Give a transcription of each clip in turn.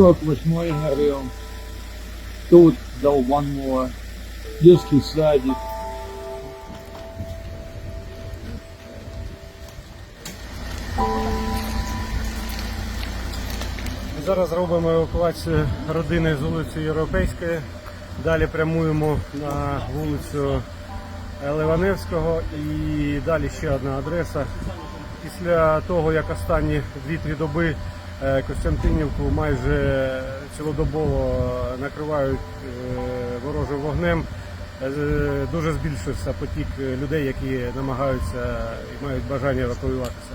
48 горел. Тут Долбанова. Детский садик. Зараз робимо евакуацію родини з вулиці Європейської. Далі прямуємо на вулицю Ливаневського і далі ще одна адреса. Після того, як останні 2-3 доби Костянтинівку майже цілодобово накривають е, ворожим вогнем, е, дуже збільшився потік людей, які намагаються і мають бажання евакуюватися.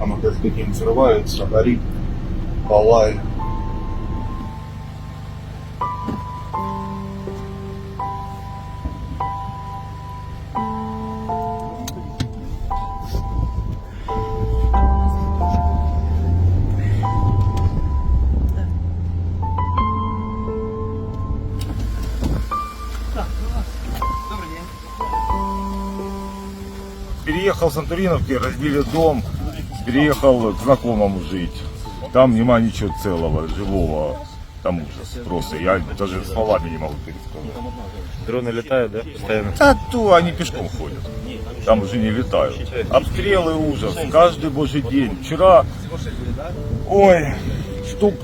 Оно каждый день взрывается, горит, палает. Переехал с Антуриновки, разбили дом, переехал к знакомому жить. Там нема ничего целого, живого. Там ужас просто. Я даже словами не могу пересказать. Дроны летают, да, постоянно? А то они пешком ходят. Там уже не летают. Обстрелы ужас. Каждый божий день. Вчера, ой, штук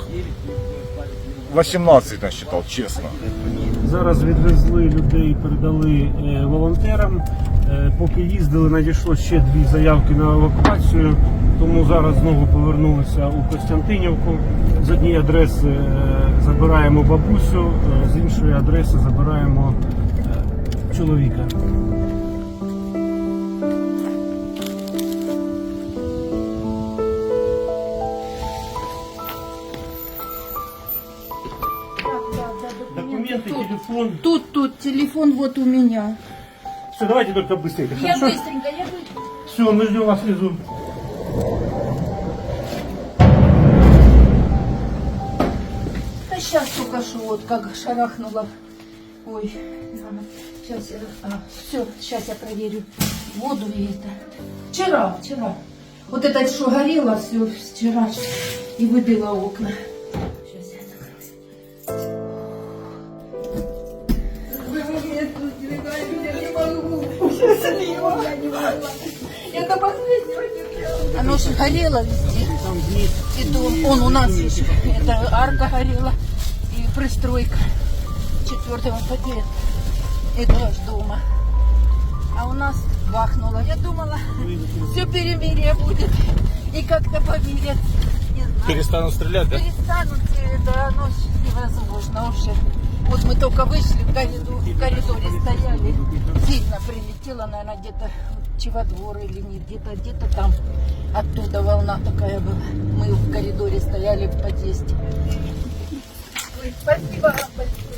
18 насчитал, честно. Зараз відвезли людей, передали е, волонтерам. Е, поки їздили, надійшло ще дві заявки на евакуацію. Тому зараз знову повернулися у Костянтинівку. З однієї адреси е, забираємо бабусю, з іншої адреси забираємо е, чоловіка. Документи, телефон. Тут, тут, телефон вот у меня. Все, давайте только быстрее. Я хорошо? быстренько, я быстренько. Все, мы ждем вас внизу. Да сейчас только что вот как шарахнула. Ой, сейчас я, а, все, сейчас я проверю воду и это. Вчера, вчера. Вот это что горело все вчера и выбило окна. Могу. Я не могла. Я до последнего терпела. Оно же горело везде. И дом, он у нас, видишь, это арка горела и пристройка четвертого подъезда. Этаж дома. А у нас бахнуло. Я думала, все перемирие будет. И как-то поверят. Не знаю. Перестанут стрелять, да? Перестанут, это оно ж невозможно уже. Вот мы только вышли в коридор, в коридоре стояли. Сильно прилетела, наверное, где-то Чиводвор или не где-то, где-то там. Оттуда волна такая была. Мы в коридоре стояли в подъезде. Ой, Спасибо вам большое.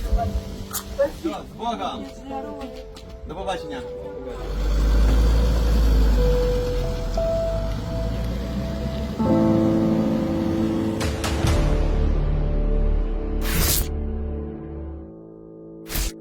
Спасибо. З Богом! Здорово. До побачення!